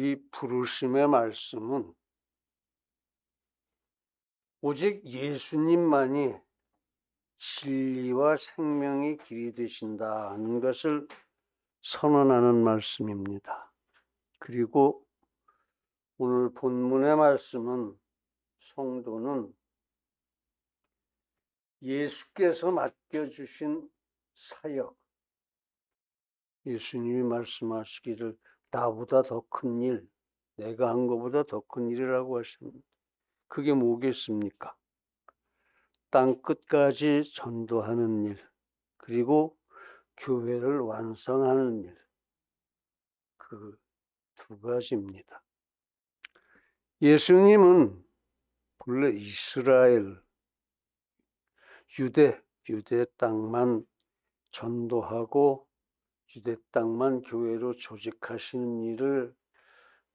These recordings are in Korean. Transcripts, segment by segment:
이 부르심의 말씀은 오직 예수님만이 진리와 생명의 길이 되신다 하는 것을 선언하는 말씀입니다. 그리고 오늘 본문의 말씀은 성도는 예수께서 맡겨주신 사역, 예수님이 말씀하시기를 나보다 더 큰 일, 내가 한 것보다 더 큰 일이라고 하십니다. 그게 뭐겠습니까? 땅 끝까지 전도하는 일, 그리고 교회를 완성하는 일. 그 두 가지입니다. 예수님은 본래 이스라엘, 유대, 유대 땅만 전도하고 유대 땅만 교회로 조직하시는 일을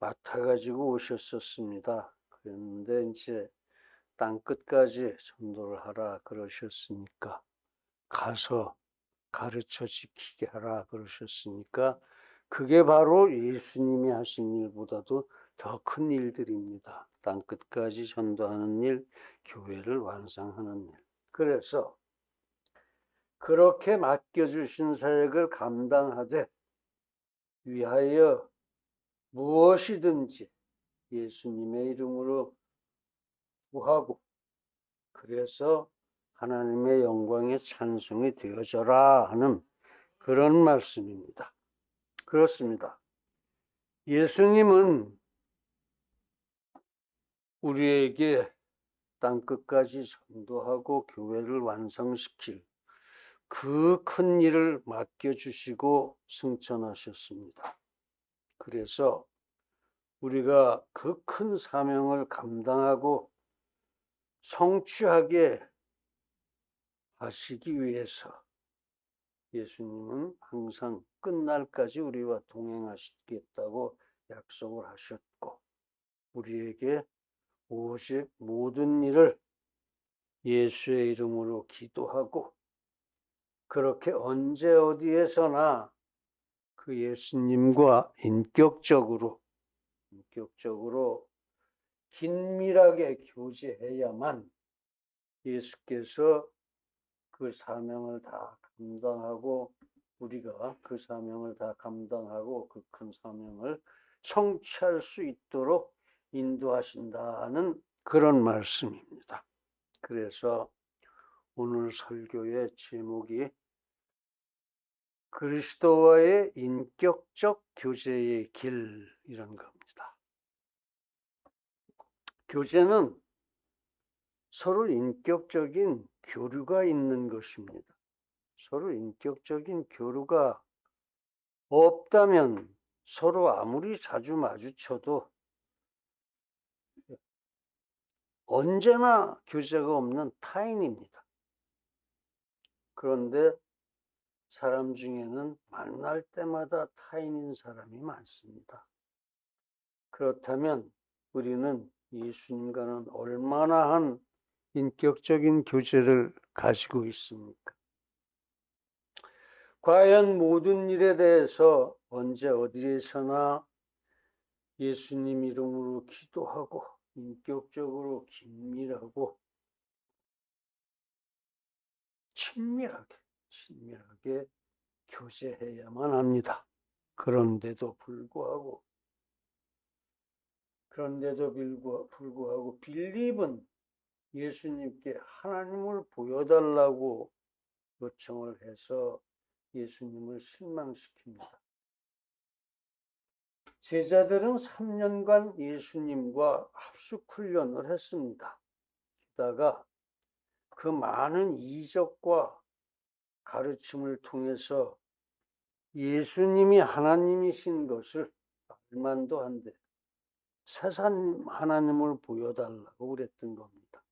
맡아가지고 오셨었습니다. 그런데 이제 땅 끝까지 전도를 하라 그러셨으니까 가서 가르쳐 지키게 하라 그러셨으니까 그게 바로 예수님이 하신 일보다도 더 큰 일들입니다. 땅 끝까지 전도하는 일, 교회를 완성하는 일. 그래서 그렇게 맡겨주신 사역을 감당하되 위하여 무엇이든지 예수님의 이름으로 구하고 그래서 하나님의 영광에 찬송이 되어져라 하는 그런 말씀입니다. 그렇습니다. 예수님은 우리에게 땅 끝까지 전도하고 교회를 완성시킬 그 큰 일을 맡겨주시고 승천하셨습니다. 그래서 우리가 그 큰 사명을 감당하고 성취하게 하시기 위해서 예수님은 항상 끝날까지 우리와 동행하시겠다고 약속을 하셨고 우리에게 오직 모든 일을 예수의 이름으로 기도하고 그렇게 언제 어디에서나 그 예수님과 인격적으로 인격적으로 긴밀하게 교제해야만 예수께서 그 사명을 다 감당하고 우리가 그 사명을 다 감당하고 그 큰 사명을 성취할 수 있도록 인도하신다는 그런 말씀입니다. 그래서 오늘 설교의 제목이 그리스도와의 인격적 교제의 길 이런 겁니다. 교제는 서로 인격적인 교류가 있는 것입니다. 서로 인격적인 교류가 없다면 서로 아무리 자주 마주쳐도 언제나 교제가 없는 타인입니다. 그런데 사람 중에는 만날 때마다 타인인 사람이 많습니다. 그렇다면 우리는 예수님과는 얼마나 한 인격적인 교제를 가지고 있습니까? 과연 모든 일에 대해서 언제 어디에서나 예수님 이름으로 기도하고 인격적으로 긴밀하고 친밀하게 친밀하게 교제해야만 합니다. 그런데도 불구하고 그런데도 불구하고 빌립은 예수님께 하나님을 보여달라고 요청을 해서 예수님을 실망시킵니다. 제자들은 3년간 예수님과 합숙 훈련을 했습니다. 게다가 그 많은 이적과 가르침을 통해서 예수님이 하나님이신 것을 알만도 한데 세상 하나님을 보여달라고 그랬던 겁니다.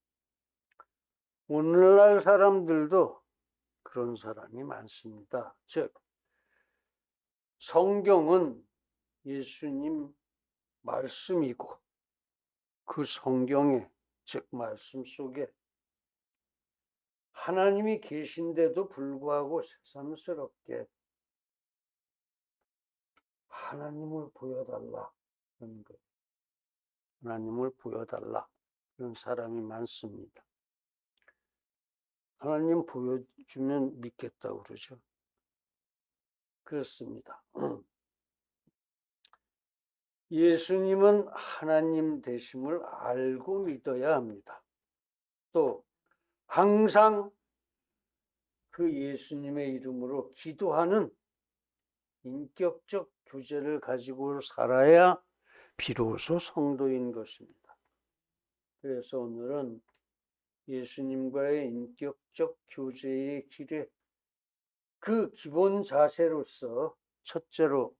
오늘날 사람들도 그런 사람이 많습니다. 즉, 성경은 예수님 말씀이고 그 성경에, 즉, 말씀 속에 하나님이 계신데도 불구하고 새삼스럽게 하나님을 보여달라. 그런 거. 하나님을 보여달라. 그런 사람이 많습니다. 하나님 보여주면 믿겠다고 그러죠. 그렇습니다. 예수님은 하나님 되심을 알고 믿어야 합니다. 또 항상 그 예수님의 이름으로 기도하는 인격적 교제를 가지고 살아야 비로소 성도인 것입니다. 그래서 오늘은 예수님과의 인격적 교제의 길에 그 기본 자세로서 첫째로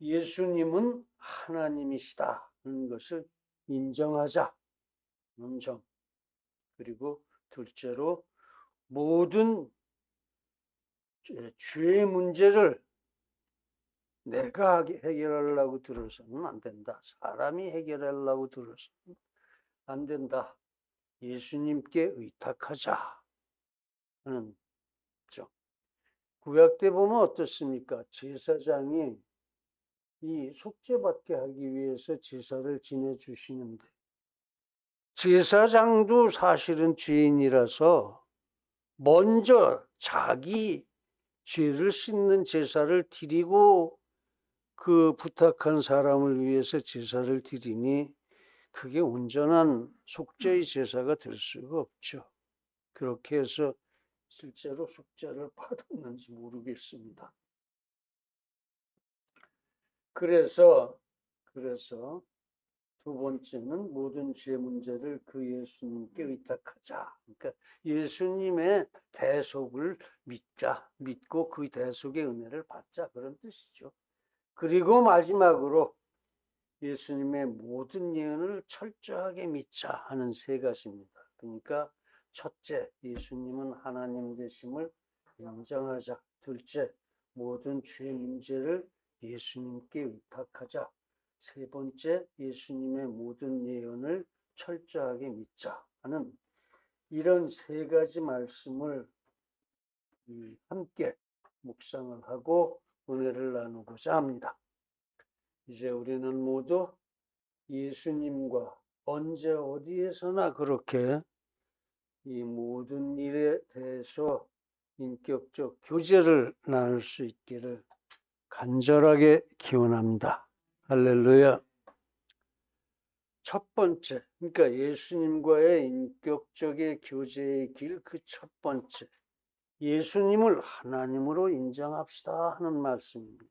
예수님은 하나님이시다는 것을 인정하자는 점. 그리고 둘째로 모든 죄의 문제를 내가 해결하려고 들어서는 안 된다. 사람이 해결하려고 들어서는 안 된다. 예수님께 의탁하자. 하는 점. 구약 때 보면 어떻습니까? 제사장이 이 속죄받게 하기 위해서 제사를 지내 주시는데, 제사장도 사실은 죄인이라서 먼저 자기 죄를 씻는 제사를 드리고 그 부탁한 사람을 위해서 제사를 드리니 그게 온전한 속죄의 제사가 될 수가 없죠. 그렇게 해서 실제로 속죄를 받았는지 모르겠습니다. 그래서 그래서 두 번째는 모든 죄 문제를 그 예수님께 의탁하자. 그러니까 예수님의 대속을 믿자, 믿고 그 대속의 은혜를 받자 그런 뜻이죠. 그리고 마지막으로 예수님의 모든 예언을 철저하게 믿자 하는 세 가지입니다. 그러니까 첫째, 예수님은 하나님 되심을 인정하자. 둘째, 모든 죄 문제를 예수님께 의탁하자. 세 번째, 예수님의 모든 예언을 철저하게 믿자 하는 이런 세 가지 말씀을 함께 묵상을 하고 은혜를 나누고자 합니다. 이제 우리는 모두 예수님과 언제 어디에서나 그렇게 이 모든 일에 대해서 인격적 교제를 나눌 수 있기를 간절하게 기원합니다. 할렐루야. 첫 번째, 그러니까 예수님과의 인격적의 교제의 길 그 첫 번째. 예수님을 하나님으로 인정합시다 하는 말씀입니다.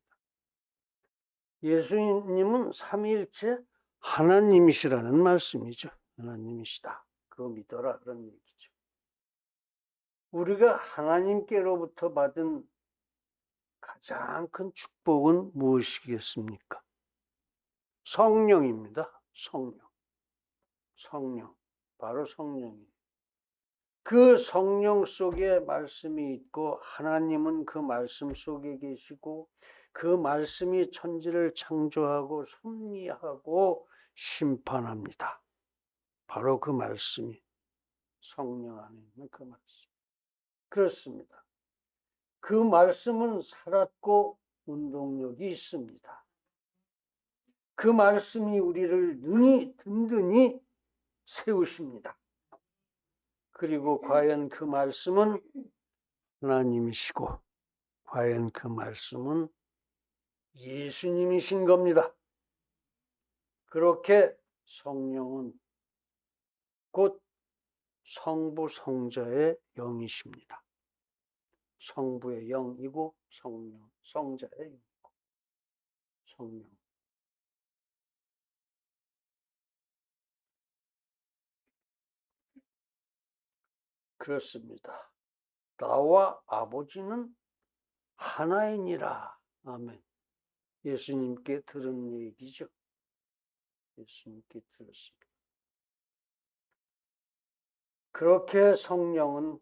예수님은 삼위일체 하나님이시라는 말씀이죠. 하나님이시다. 그거 믿어라 그런 얘기죠. 우리가 하나님께로부터 받은 가장 큰 축복은 무엇이겠습니까? 성령입니다. 성령. 성령. 바로 성령이에요. 그 성령 속에 말씀이 있고 하나님은 그 말씀 속에 계시고 그 말씀이 천지를 창조하고 섭리하고 심판합니다. 바로 그 말씀이 성령 안에 있는 그 말씀. 그렇습니다. 그 말씀은 살았고 운동력이 있습니다. 그 말씀이 우리를 능히 든든히 세우십니다. 그리고 과연 그 말씀은 하나님이시고 과연 그 말씀은 예수님이신 겁니다. 그렇게 성령은 곧 성부 성자의 영이십니다. 성부의 영이고 성령, 성자의 영이고 성령. 그렇습니다. 나와 아버지는 하나이니라. 아멘. 예수님께 들은 얘기죠. 예수님께 들었습니다. 그렇게 성령은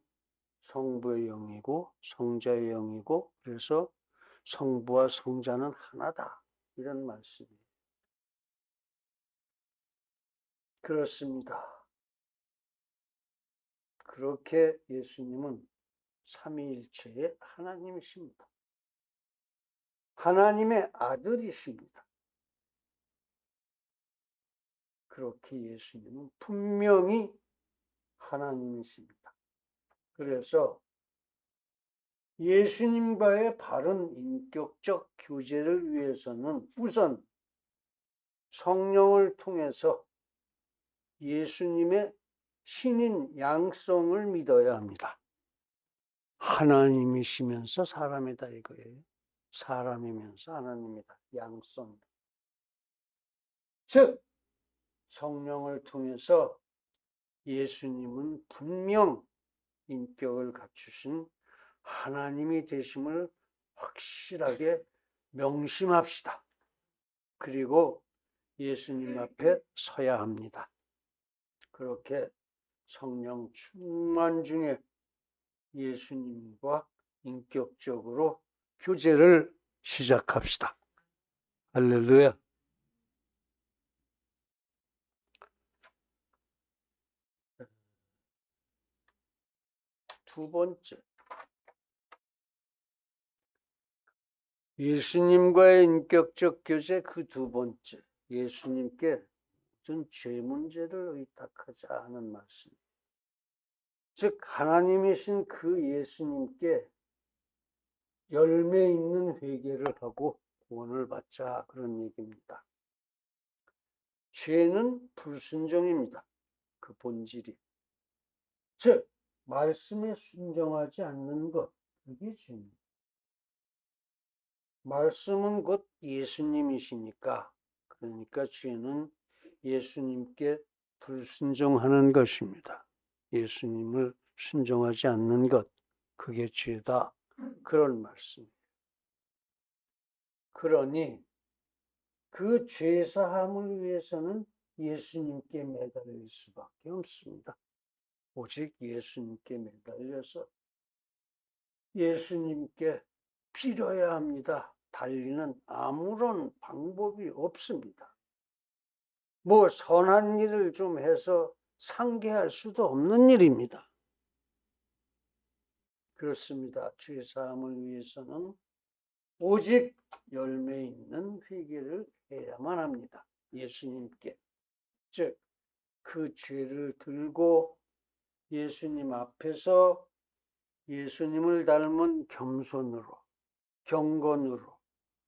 성부의 영이고 성자의 영이고 그래서 성부와 성자는 하나다. 이런 말씀이에요. 그렇습니다. 그렇게 예수님은 삼위일체의 하나님이십니다. 하나님의 아들이십니다. 그렇게 예수님은 분명히 하나님이십니다. 그래서 예수님과의 바른 인격적 교제를 위해서는 우선 성령을 통해서 예수님의 신인 양성을 믿어야 합니다. 하나님이시면서 사람이다 이거예요. 사람이면서 하나님이다. 양성. 즉, 성령을 통해서 예수님은 분명 인격을 갖추신 하나님이 되심을 확실하게 명심합시다. 그리고 예수님 앞에 서야 합니다. 그렇게 성령 충만 중에 예수님과 인격적으로 교제를 시작합시다. 할렐루야. 두 번째. 예수님과의 인격적 교제 그 두 번째. 예수님께 모든 죄 문제를 의탁하자 하는 말씀. 즉, 하나님이신 그 예수님께 열매 있는 회개를 하고 구원을 받자 그런 얘기입니다. 죄는 불순종입니다. 그 본질이. 즉, 말씀에 순종하지 않는 것, 그게 죄입니다. 말씀은 곧 예수님이시니까, 그러니까 죄는 예수님께 불순종하는 것입니다. 예수님을 순종하지 않는 것, 그게 죄다. 그런 말씀이에요. 그러니 그 죄사함을 위해서는 예수님께 매달릴 수밖에 없습니다. 오직 예수님께 매달려서 예수님께 빌어야 합니다. 달리는 아무런 방법이 없습니다. 뭐 선한 일을 좀 해서 상계할 수도 없는 일입니다. 그렇습니다. 죄 사함을 위해서는 오직 열매 있는 회개를 해야만 합니다. 예수님께. 즉, 그 죄를 들고 예수님 앞에서 예수님을 닮은 겸손으로, 경건으로,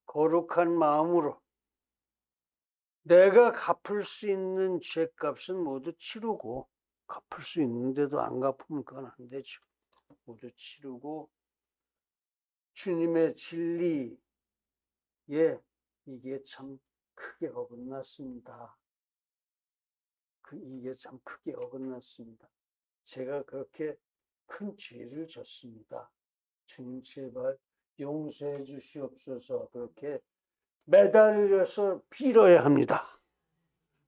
거룩한 마음으로 내가 갚을 수 있는 죄값은 모두 치르고 갚을 수 있는데도 안 갚으면 그건 안 되죠. 모두 치르고 주님의 진리에 이게 참 크게 어긋났습니다. 그 이게 참 크게 어긋났습니다. 제가 그렇게 큰 죄를 졌습니다. 주님 제발 용서해 주시옵소서 그렇게 매달려서 빌어야 합니다.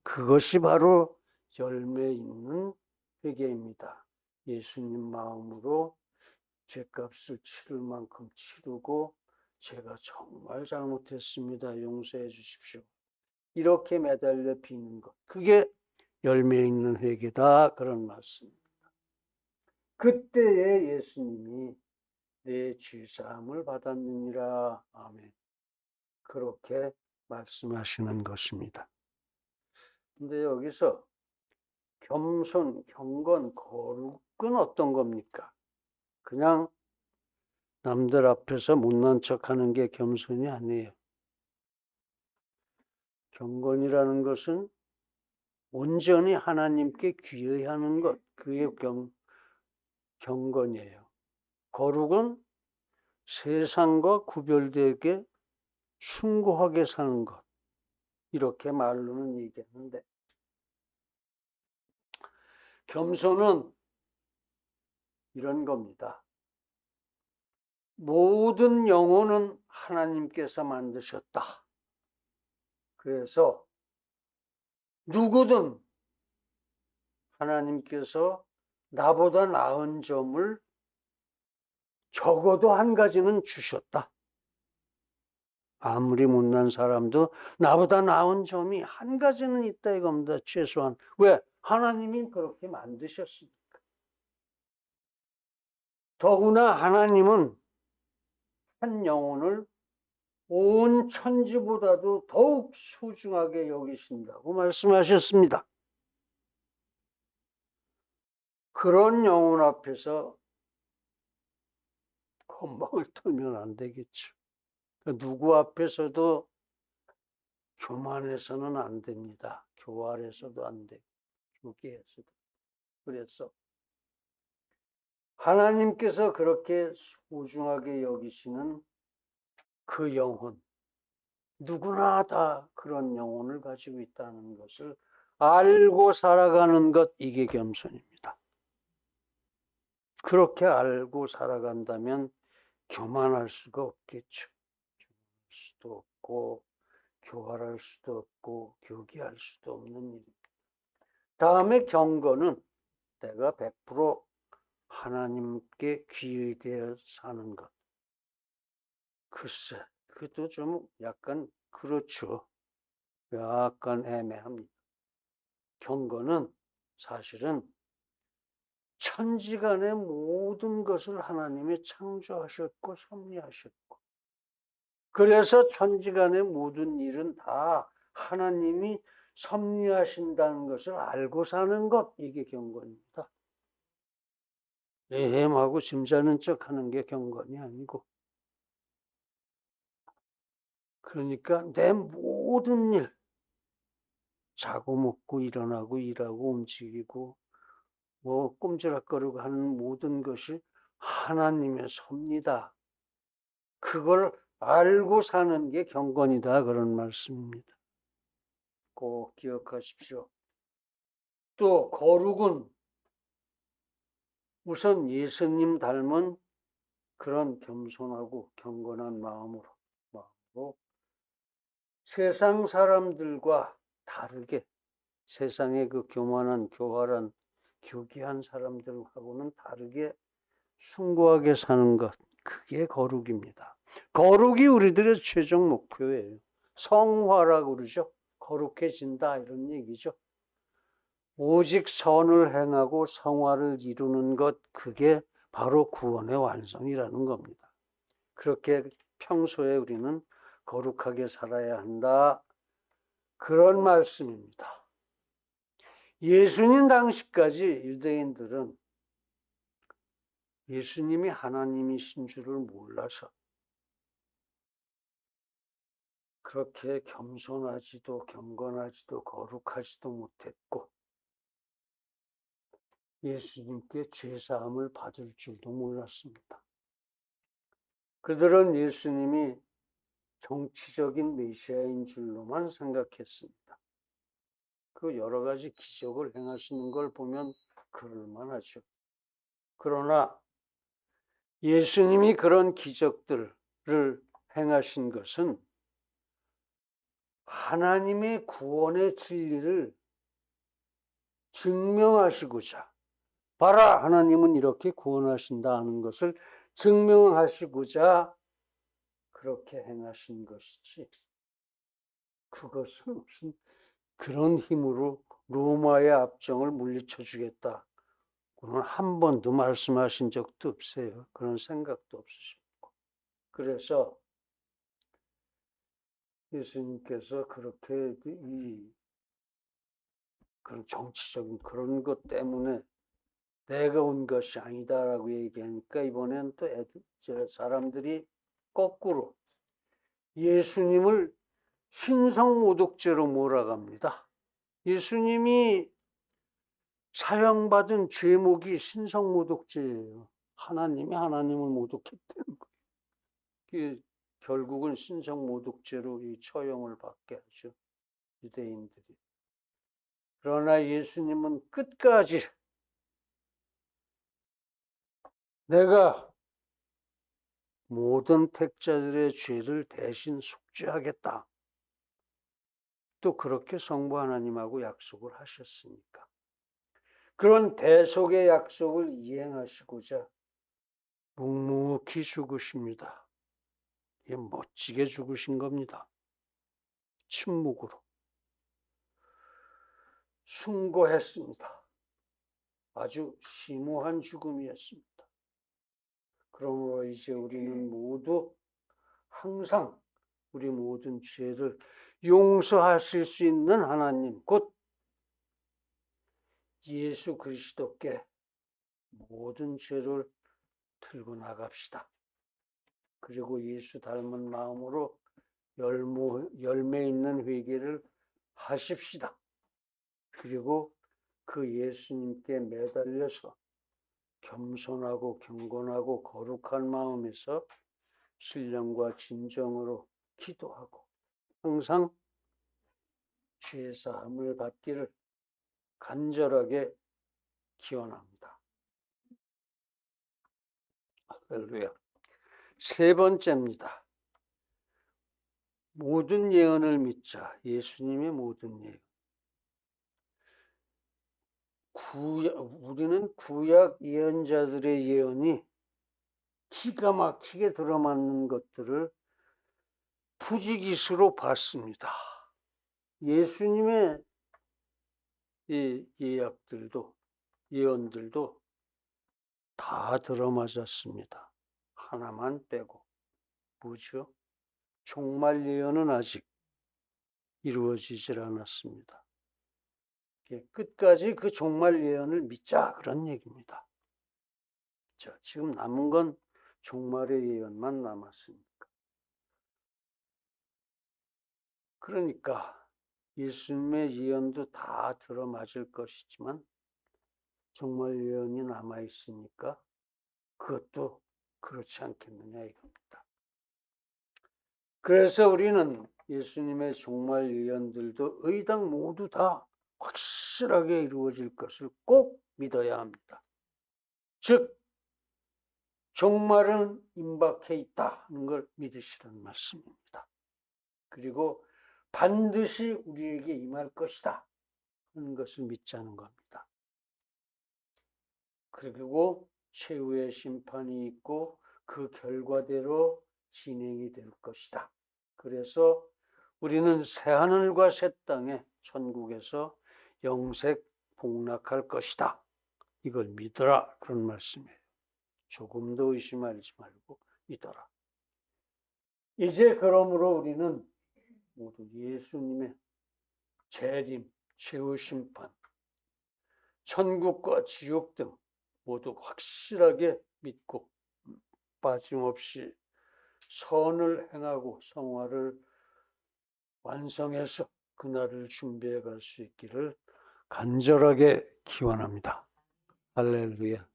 그것이 바로 열매 있는 회개입니다. 예수님 마음으로 죄값을 치를 만큼 치르고 제가 정말 잘못했습니다. 용서해 주십시오. 이렇게 매달려 비는 것. 그게 열매 있는 회개다. 그런 말씀입니다. 그때에 예수님이 내 죄사함을 받았느니라. 아멘. 그렇게 말씀하시는 것입니다. 근데 여기서 겸손, 경건, 거룩은 어떤 겁니까? 그냥 남들 앞에서 못난 척 하는 게 겸손이 아니에요. 경건이라는 것은 온전히 하나님께 귀의하는 것, 그게 경, 경건이에요. 거룩은 세상과 구별되게 숭고하게 사는 것. 이렇게 말로는 얘기하는데, 겸손은 이런 겁니다. 모든 영혼은 하나님께서 만드셨다. 그래서 누구든 하나님께서 나보다 나은 점을 적어도 한 가지는 주셨다. 아무리 못난 사람도 나보다 나은 점이 한 가지는 있다 이겁니다. 최소한. 왜? 하나님이 그렇게 만드셨으니까. 더구나 하나님은 한 영혼을 온 천지보다도 더욱 소중하게 여기신다고 말씀하셨습니다. 그런 영혼 앞에서 건방을 떨면 안 되겠죠. 그 누구 앞에서도 교만해서는 안 됩니다. 교활해서도 안 되고, 교기해서도. 그래서 하나님께서 그렇게 소중하게 여기시는 그 영혼, 누구나 다 그런 영혼을 가지고 있다는 것을 알고 살아가는 것, 이게 겸손입니다. 그렇게 알고 살아간다면 교만할 수가 없겠죠. 수도 없고, 교활할 수도 없고, 교기할 수도 없는 일입니다. 다음에 경건은 내가 100% 하나님께 귀의되어 사는 것. 글쎄, 그것도 좀 약간 그렇죠. 약간 애매합니다. 경건은 사실은 천지간의 모든 것을 하나님이 창조하셨고 섭리하셨고 그래서 천지간의 모든 일은 다 하나님이 섭리하신다는 것을 알고 사는 것 이게 경건입니다. 애매하고 짐자는 척하는 게 경건이 아니고 그러니까 내 모든 일 자고 먹고 일어나고 일하고 움직이고 뭐 꼼지락거리고 하는 모든 것이 하나님의 섭니다. 그걸 알고 사는 게 경건이다 그런 말씀입니다. 꼭 기억하십시오. 또 거룩은 우선 예수님 닮은 그런 겸손하고 경건한 마음으로 마음으로 세상 사람들과 다르게 세상의 그 교만한 교활한 교기한 사람들하고는 다르게 숭고하게 사는 것 그게 거룩입니다. 거룩이 우리들의 최종 목표예요. 성화라고 그러죠. 거룩해진다 이런 얘기죠. 오직 선을 행하고 성화를 이루는 것 그게 바로 구원의 완성이라는 겁니다. 그렇게 평소에 우리는 거룩하게 살아야 한다. 그런 말씀입니다. 예수님 당시까지 유대인들은 예수님이 하나님이신 줄을 몰라서 그렇게 겸손하지도 경건하지도 거룩하지도 못했고 예수님께 죄사함을 받을 줄도 몰랐습니다. 그들은 예수님이 정치적인 메시아인 줄로만 생각했습니다. 그 여러 가지 기적을 행하시는 걸 보면 그럴만하죠. 그러나 예수님이 그런 기적들을 행하신 것은 하나님의 구원의 진리를 증명하시고자 봐라 하나님은 이렇게 구원하신다 하는 것을 증명하시고자 그렇게 행하신 것이지 그것은 무슨 그런 힘으로 로마의 압정을 물리쳐 주겠다. 그는 한 번도 말씀하신 적도 없어요. 그런 생각도 없으셨고. 그래서 예수님께서 그렇게 이 그런 정치적인 그런 것 때문에 내가 온 것이 아니다라고 얘기하니까 이번엔 또 애들, 저 사람들이 거꾸로 예수님을 신성모독죄로 몰아갑니다. 예수님이 사형받은 죄목이 신성모독죄예요. 하나님이 하나님을 모독했다는 거예요. 결국은 신성 모독죄로 이 처형을 받게 하죠. 유대인들이. 그러나 예수님은 끝까지 내가 모든 택자들의 죄를 대신 속죄하겠다. 또 그렇게 성부 하나님하고 약속을 하셨으니까. 그런 대속의 약속을 이행하시고자 묵묵히 죽으십니다. 이 멋지게 죽으신 겁니다. 침묵으로. 숭고했습니다. 아주 심오한 죽음이었습니다. 그러므로 이제 우리는 모두 항상 우리 모든 죄를 용서하실 수 있는 하나님, 곧 예수 그리스도께 모든 죄를 들고 나갑시다. 그리고 예수 닮은 마음으로 열모, 열매 있는 회개를 하십시다. 그리고 그 예수님께 매달려서 겸손하고 경건하고 거룩한 마음에서 신령과 진정으로 기도하고 항상 죄 사함을 받기를 간절하게 기원합니다. 할렐루야. 세 번째입니다. 모든 예언을 믿자. 예수님의 모든 예언. 구약, 우리는 구약 예언자들의 예언이 기가 막히게 들어맞는 것들을 푸지기수로 봤습니다. 예수님의 이 예약들도 예언들도 다 들어맞았습니다. 하나만 빼고 뭐죠? 종말 예언은 아직 이루어지질 않았습니다. 예, 끝까지 그 종말 예언을 믿자 그런 얘기입니다. 자, 지금 남은 건 종말의 예언만 남았으니까. 그러니까 예수님의 예언도 다 들어맞을 것이지만 종말 예언이 남아 있으니까 그것도 그렇지 않겠느냐 이겁니다. 그래서 우리는 예수님의 종말 예언들도 의당 모두 다 확실하게 이루어질 것을 꼭 믿어야 합니다. 즉, 종말은 임박해 있다는 걸 믿으시라는 말씀입니다. 그리고 반드시 우리에게 임할 것이다 하는 것을 믿자는 겁니다. 그리고 최후의 심판이 있고 그 결과대로 진행이 될 것이다. 그래서 우리는 새하늘과 새 땅에 천국에서 영색 복락할 것이다. 이걸 믿어라. 그런 말씀이에요. 조금도 의심하지 말고 믿어라. 이제 그러므로 우리는 모두 예수님의 재림, 최후 심판, 천국과 지옥 등 모두 확실하게 믿고 빠짐없이 선을 행하고 성화를 완성해서 그날을 준비해 갈 수 있기를 간절하게 기원합니다. 할렐루야.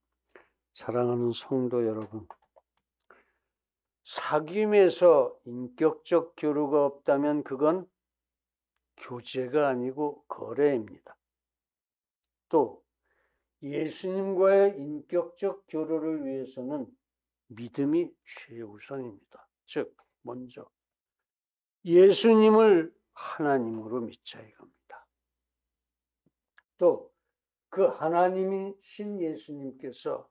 사랑하는 성도 여러분. 사귐에서 인격적 교류가 없다면 그건 교제가 아니고 거래입니다. 또 예수님과의 인격적 교류를 위해서는 믿음이 최우선입니다. 즉, 먼저 예수님을 하나님으로 믿자 이겁니다. 또 그 하나님이신 예수님께서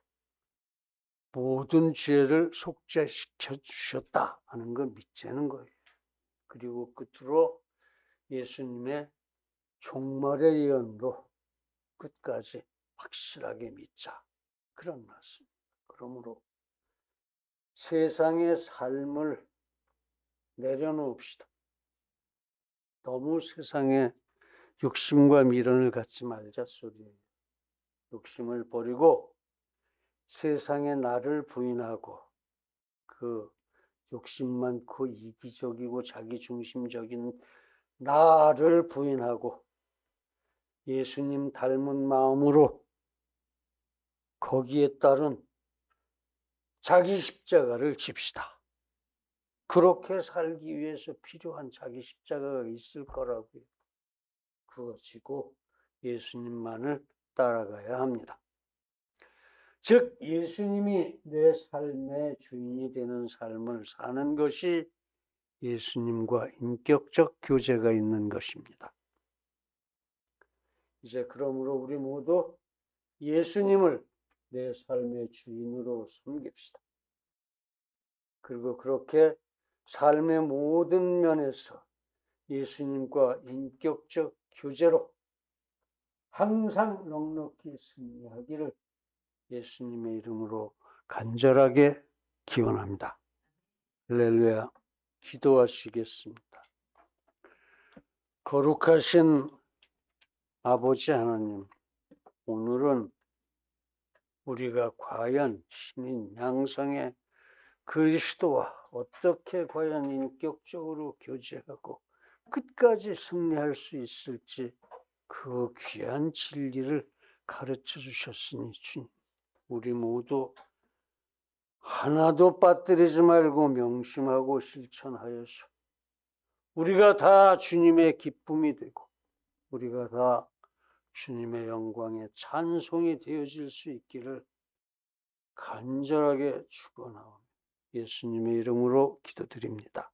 모든 죄를 속죄시켜 주셨다 하는 걸 믿자는 거예요. 그리고 끝으로 예수님의 종말의 예언도 끝까지 확실하게 믿자. 그런 말씀. 그러므로 세상의 삶을 내려놓읍시다. 너무 세상에 욕심과 미련을 갖지 말자 소리예요. 욕심을 버리고 세상에 나를 부인하고 그 욕심 많고 이기적이고 자기중심적인 나를 부인하고 예수님 닮은 마음으로 거기에 따른 자기 십자가를 집시다. 그렇게 살기 위해서 필요한 자기 십자가가 있을 거라고요. 그거 지고 예수님만을 따라가야 합니다. 즉, 예수님이 내 삶의 주인이 되는 삶을 사는 것이 예수님과 인격적 교제가 있는 것입니다. 이제 그러므로 우리 모두 예수님을 내 삶의 주인으로 섬깁시다. 그리고 그렇게 삶의 모든 면에서 예수님과 인격적 교제로 항상 넉넉히 승리하기를 예수님의 이름으로 간절하게 기원합니다. 할렐루야. 기도하시겠습니다. 거룩하신 아버지 하나님, 오늘은 우리가 과연 신인 양성의 그리스도와 어떻게 과연 인격적으로 교제하고 끝까지 승리할 수 있을지 그 귀한 진리를 가르쳐 주셨으니 주님, 우리 모두 하나도 빠뜨리지 말고 명심하고 실천하여서 우리가 다 주님의 기쁨이 되고 우리가 다 주님의 영광에 찬송이 되어질 수 있기를 간절하게 축원하오며 예수님의 이름으로 기도드립니다.